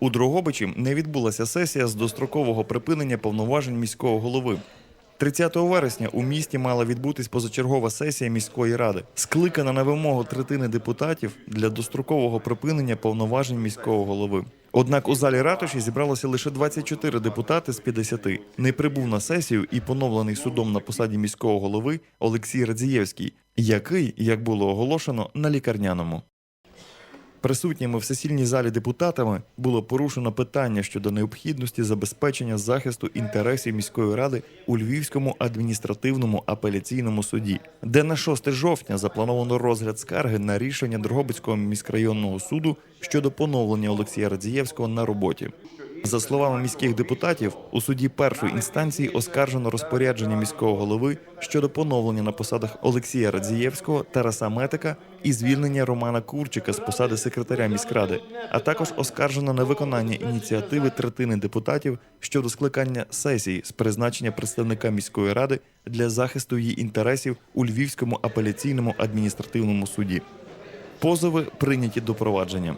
У Дрогобичі не відбулася сесія з дострокового припинення повноважень міського голови. 30 вересня у місті мала відбутись позачергова сесія міської ради, скликана на вимогу третини депутатів для дострокового припинення повноважень міського голови. Однак у залі ратуші зібралося лише 24 депутати з 50. Не прибув на сесію і поновлений судом на посаді міського голови Олексій Радзієвський, який, як було оголошено, на лікарняному. Присутніми в сесільній залі депутатами було порушено питання щодо необхідності забезпечення захисту інтересів міської ради у Львівському адміністративному апеляційному суді, де на 6 жовтня заплановано розгляд скарги на рішення Дрогобицького міськрайонного суду щодо поновлення Олексія Радзієвського на роботі. За словами міських депутатів, у суді першої інстанції оскаржено розпорядження міського голови щодо поновлення на посадах Олексія Радзієвського, Тараса Метика і звільнення Романа Курчика з посади секретаря міськради, а також оскаржено невиконання ініціативи третини депутатів щодо скликання сесії з призначення представника міської ради для захисту її інтересів у Львівському апеляційному адміністративному суді. Позови прийняті до провадження.